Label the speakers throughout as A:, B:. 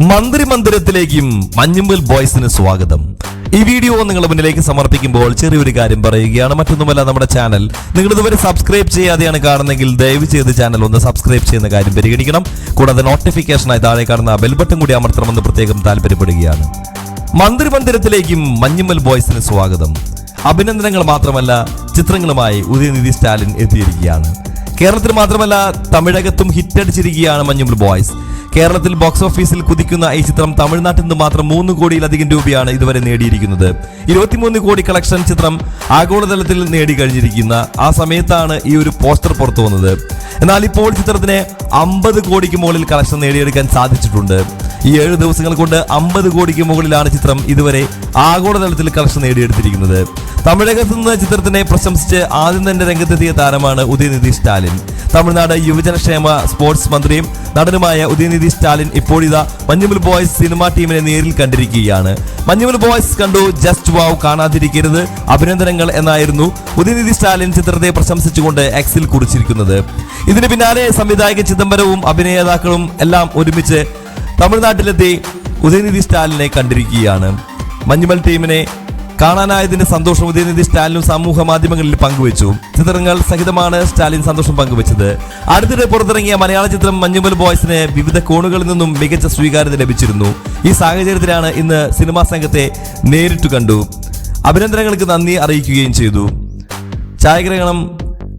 A: മന്ത്രി മന്ദിരത്തിലേക്കും മഞ്ഞുമ്പൽ ബോയ്സിന് സ്വാഗതം. ഈ വീഡിയോ നിങ്ങളുടെ മുന്നിലേക്ക് സമർപ്പിക്കുമ്പോൾ ചെറിയൊരു കാര്യം പറയുകയാണ്. മറ്റൊന്നുമല്ല നമ്മുടെ ചാനൽ നിങ്ങൾ ഇതുവരെ സബ്സ്ക്രൈബ് ചെയ്യാതെയാണ് കാണുന്നെങ്കിൽ ദയവ് ചെയ്ത് ചാനൽ ഒന്ന് സബ്സ്ക്രൈബ് ചെയ്യുന്ന കാര്യം പരിഗണിക്കണം. കൂടാതെ നോട്ടിഫിക്കേഷനായി താഴെ കാണുന്ന ബെൽ ബട്ടൺ കൂടി അമർത്തണമെന്ന് പ്രത്യേകം താല്പര്യപ്പെടുകയാണ്. മന്ത്രി മന്ദിരത്തിലേക്കും മഞ്ഞുമ്മൽ ബോയ്സിന് സ്വാഗതം. അഭിനന്ദനങ്ങൾ മാത്രമല്ല ചിത്രങ്ങളുമായി ഉദയനിധി സ്റ്റാലിൻ എത്തിയിരിക്കുകയാണ്. കേരളത്തിൽ മാത്രമല്ല തമിഴകത്തും ഹിറ്റടിച്ചിരിക്കുകയാണ് മഞ്ഞുമ്മൽ ബോയ്സ്. കേരളത്തിൽ ബോക്സ് ഓഫീസിൽ കുതിക്കുന്ന ഈ ചിത്രം തമിഴ്നാട്ടിൽ നിന്ന് മാത്രം മൂന്ന് കോടിയിലധികം രൂപയാണ് ഇതുവരെ നേടിയിരിക്കുന്നത്. ഇരുപത്തിമൂന്ന് കോടി കളക്ഷൻ ചിത്രം ആഗോളതലത്തിൽ നേടിക്കഴിഞ്ഞിരിക്കുന്ന ആ സമയത്താണ് ഈ ഒരു പോസ്റ്റർ പുറത്തു വന്നത് എന്നാൽ ഇപ്പോൾ ചിത്രത്തിന് അമ്പത് കോടിക്ക് മുകളിൽ കളക്ഷൻ നേടിയെടുക്കാൻ സാധിച്ചിട്ടുണ്ട്. ഈ ഏഴ് ദിവസങ്ങൾ കൊണ്ട് അമ്പത് കോടിക്ക് മുകളിലാണ് ചിത്രം ഇതുവരെ ആഗോളതലത്തിൽ കളക്ഷൻ നേടിയെടുത്തിരിക്കുന്നത്. തമിഴകത്ത് നിന്ന് ചിത്രത്തിനെ പ്രശംസിച്ച് ആദ്യം തന്നെ രംഗത്തെത്തിയ താരമാണ് ഉദയനിധി സ്റ്റാലിൻ. തമിഴ്നാട് യുവജനക്ഷേമ സ്പോർട്സ് മന്ത്രിയും നടനുമായ ഉദയനിധി സ്റ്റാലിൻ ഇപ്പോഴിതാ മഞ്ഞുമൽ ബോയ്സ് സിനിമാ ടീമിനെ നേരിൽ കണ്ടിരിക്കുകയാണ്. മഞ്ഞുമൽ ബോയ്സ് കണ്ടു ജസ്റ്റ് വാവ് കാണാതിരിക്കരുത് അഭിനന്ദനങ്ങൾ എന്നായിരുന്നു ഉദയനിധി സ്റ്റാലിൻ ചിത്രത്തെ പ്രശംസിച്ചുകൊണ്ട് എക്സിൽ കുറിച്ചിരിക്കുന്നത്. ഇതിന് പിന്നാലെ സംവിധായക ചിദംബരവും അഭിനേതാക്കളും എല്ലാം ഒരുമിച്ച് തമിഴ്നാട്ടിലെത്തി ഉദയനിധി സ്റ്റാലിനെ കണ്ടിരിക്കുകയാണ്. മഞ്ഞുമൽ ടീമിനെ കാണാനായതിന്റെ സന്തോഷം ഉദയനിധി സ്റ്റാലിനും സമൂഹ മാധ്യമങ്ങളിൽ പങ്കുവച്ചു. ചിത്രങ്ങൾ സഹിതമാണ് സ്റ്റാലിൻ സന്തോഷം പങ്കുവച്ചത്. അടുത്തിടെ പുറത്തിറങ്ങിയ മലയാള ചിത്രം മഞ്ഞുമൽ ബോയ്സിന് വിവിധ കോണുകളിൽ നിന്നും മികച്ച സ്വീകാര്യത ലഭിച്ചിരുന്നു. ഈ സാഹചര്യത്തിലാണ് ഇന്ന് സിനിമാ സംഘത്തെ നേരിട്ട് കണ്ടു. അഭിനന്ദനങ്ങൾക്ക് നന്ദി അറിയിക്കുകയും ചെയ്തു. ഛായാഗ്രഹണം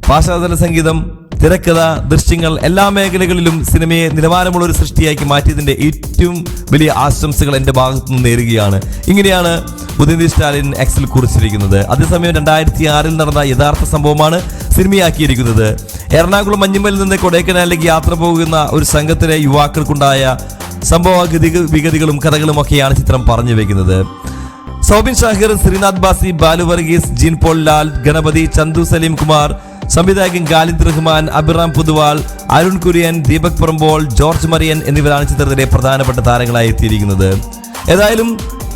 A: പാശ്ചാത്തല സംഗീതം തിരക്കഥ ദൃശ്യങ്ങൾ എല്ലാ മേഖലകളിലും സിനിമയെ നിലവാരമുള്ള ഒരു സൃഷ്ടിയാക്കി മാറ്റിയതിന്റെ ഏറ്റവും വലിയ ആശംസകൾ എന്റെ ഭാഗത്തു നിന്ന് നേരുകയാണ്. ഇങ്ങനെയാണ് ഉദയനിധി സ്റ്റാലിൻ എക്സിൽ കുറിച്ചിരിക്കുന്നത്. അതേസമയം രണ്ടായിരത്തി ആറിൽ നടന്ന യഥാർത്ഥ സംഭവമാണ് സിനിമയാക്കിയിരിക്കുന്നത്. എറണാകുളം മഞ്ഞുമലിൽ നിന്ന് കൊടൈക്കനാലിലേക്ക് യാത്ര പോകുന്ന ഒരു സംഘത്തിലെ യുവാക്കൾക്കുണ്ടായ സംഭവ ഗതി വിഗതികളും കഥകളും ഒക്കെയാണ് ചിത്രം പറഞ്ഞു വെക്കുന്നത്. സൗബിൻ ഷാഹിർ ശ്രീനാഥ് ബാസി ബാലു വർഗീസ് ജീൻ പോൾ ലാൽ ഗണപതി ചന്തു സലീം കുമാർ സംവിധായകൻ ഖാലിദ് റഹ്മാൻ അബിറാം പുതുവാൾ അരുൺ കുര്യൻ ദീപക് പറമ്പോൾ ജോർജ് മറിയൻ എന്നിവരാണ് ചിത്രത്തിലെ പ്രധാനപ്പെട്ട താരങ്ങളായി എത്തിയിരിക്കുന്നത്. ഏതായാലും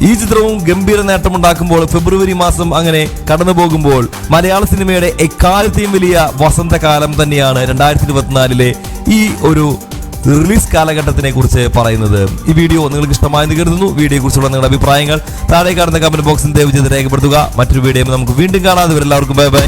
A: ഈ ചിത്രവും ഗംഭീര നേട്ടമുണ്ടാക്കുമ്പോൾ ഫെബ്രുവരി മാസം അങ്ങനെ കടന്നു പോകുമ്പോൾ മലയാള സിനിമയുടെ എക്കാലത്തെയും വലിയ വസന്തകാലം തന്നെയാണ് രണ്ടായിരത്തി ഇരുപത്തിനാലിലെ ഈ ഒരു റിലീസ് കാലഘട്ടത്തിനെ കുറിച്ച് പറയുന്നത്. ഈ വീഡിയോ നിങ്ങൾക്ക് ഇഷ്ടമായെന്ന് കരുതുന്നു. വീഡിയോ കുറിച്ചുള്ള നിങ്ങളുടെ അഭിപ്രായങ്ങൾ താഴെ കാണുന്ന കമന്റ് ബോക്സിൽ ദയവ് ചെയ്ത് രേഖപ്പെടുത്തുക. മറ്റൊരു വീഡിയോ നമുക്ക് വീണ്ടും കാണാതെ എല്ലാവർക്കും ബൈ ബൈ.